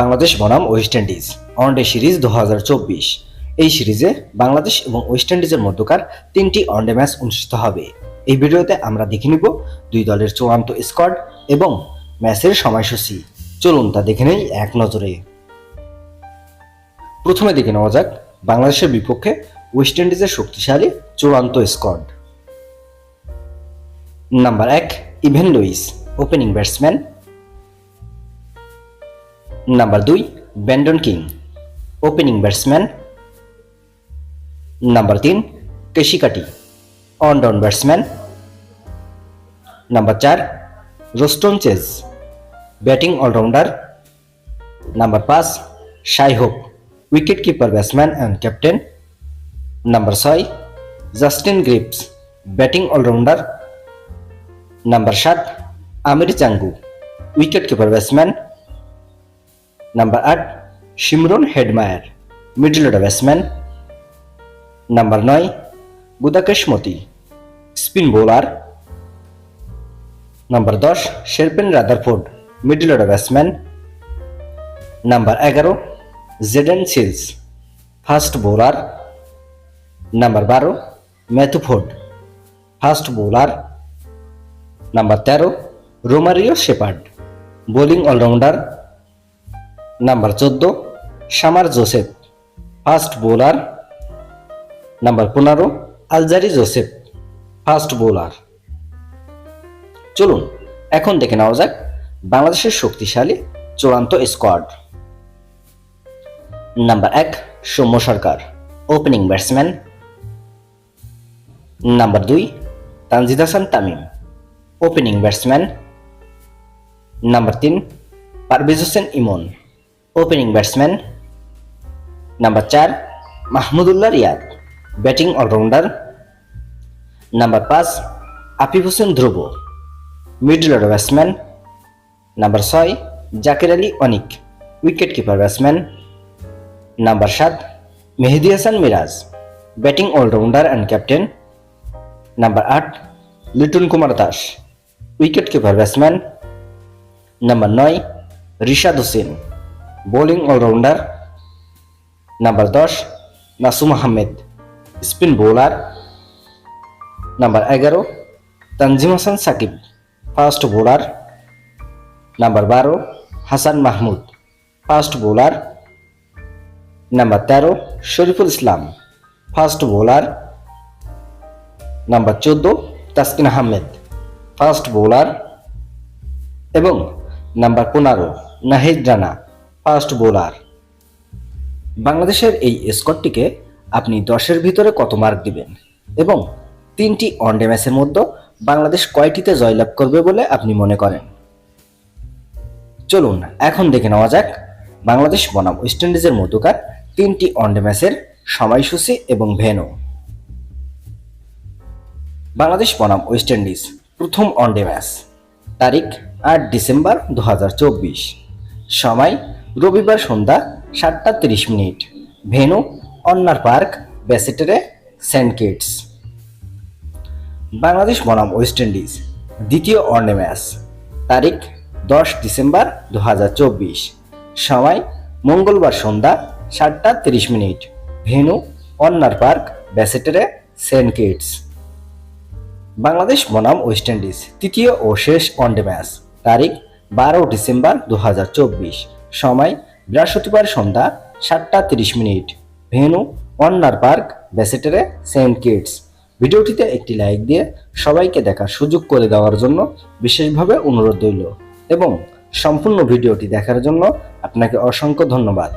বাংলাদেশ বনাম West Indies one day series দু হাজার চব্বিশ। এই সিরিজে বাংলাদেশ এবং ওয়েস্ট ইন্ডিজের মধ্যকার তিনটি ওয়ানডে ম্যাচ অনুষ্ঠিত হবে। এই ভিডিওতে আমরা দেখে নিব দুই দলের চূড়ান্ত স্কোয়াড এবং ম্যাচের সময়সূচি। চলুন তা দেখে নেই এক নজরে। প্রথমে দেখে নেওয়া যাক বাংলাদেশের বিপক্ষে ওয়েস্ট ইন্ডিজের শক্তিশালী চূড়ান্ত স্কোয়াড নাম্বার এক Evin Lewis opening batsman number দুই Brandon King opening batsman number তিন Keacy Carty one down batsman number চার Roston Chase batting allrounder number পাঁচ Shai Hope wicket keeper batsman and captain number ছয় Justin Greaves batting allrounder number সাত Amir Jangoo wicket keeper batsman number আট Shimron Hetmyer middle order batsman number নয় Gudakesh Motie spin bowler number দশ Sherfane Rutherford middle order batsman number এগারো Jayden Seales fast bowler number বারো Matthew Forde fast bowler number তেরো Romario Shepherd bowling allrounder number চোদ্দ, Shamar Joseph. Fast bowler number পনেরো, Alzarri Joseph. Fast bowler চলুন, এখন দেখে নেওয়া যাক বাংলাদেশের শক্তিশালী চূড়ান্ত স্কোয়াড নাম্বার এক, Soumya Sarkar opening batsman number দুই, Tanzid Hasan Tamim opening batsman number তিন, Parvez Hossain Emon. Opening batsman number চার Mahmudullah Riyad batting allrounder number পাঁচ Afif Hossain Dhruba middle order batsman number ছয় Jaker Ali Anik wicket keeper batsman number সাত Mehedi Hasan Miraz batting allrounder and captain number আট Liton Kumar Das wicket keeper batsman number নয় Rishad Hossain bowling allrounder number দশ Nasum Ahmed spin bowler number এগারো Tanzim Hasan Sakib fast bowler number বারো Hasan Mahmud fast bowler number তেরো Shoriful Islam fast bowler number চোদ্দ Taskin Ahmed fast bowler এবং number পনেরো Nahid Rana fast bowler. বাংলাদেশের এই স্কোরটিকে আপনি দশের ভিতরে কত মার্ক দিবেন? এবং তিনটি ওয়ানডে ম্যাচের মধ্যে বাংলাদেশ কয়টিতে জয়লাভ করবে বলে আপনি মনে করেন? চলুন, এখন দেখে নেওয়া যাক বাংলাদেশ বনাম ওয়েস্ট ইন্ডিজের মধ্যকার তিনটি ওয়ানডে ম্যাচের সময়সূচি এবং ভেনু বাংলাদেশ বনাম ওয়েস্ট ইন্ডিজ প্রথম ওয়ানডে ম্যাচ, তারিখ আট ডিসেম্বর দু হাজার চব্বিশ। সময় রবিবার সন্ধ্যা সাতটা তিরিশ minute. Venue, Warner Park, Basseterre, Saint Kitts. Bangladesh বনাম ওয়েস্ট ইন্ডিজ, দ্বিতীয় ওয়ানডে ম্যাচ। তারিখ, দশ ডিসেম্বর দু সময়, মঙ্গলবার সন্ধ্যা সাতটা তিরিশ minute. Venue, Warner Park, Basseterre, Saint Kitts. Bangladesh বনাম ওয়েস্ট ইন্ডিজ, তৃতীয় ও শেষ ওয়ানডে ম্যাচ। তারিখ, বারো ডিসেম্বর দু হাজার চব্বিশ। সময় বৃহস্পতিবার সন্ধ্যা সাতটা তিরিশ minute. Venue Warner Park, Basseterre Saint Kitts. ভিডিওটিতে একটি লাইক দিয়ে সবাইকে দেখার সুযোগ করে দেওয়ার জন্য বিশেষভাবে অনুরোধ রইল এবং সম্পূর্ণ ভিডিওটি দেখার জন্য আপনাকে অসংখ্য ধন্যবাদ।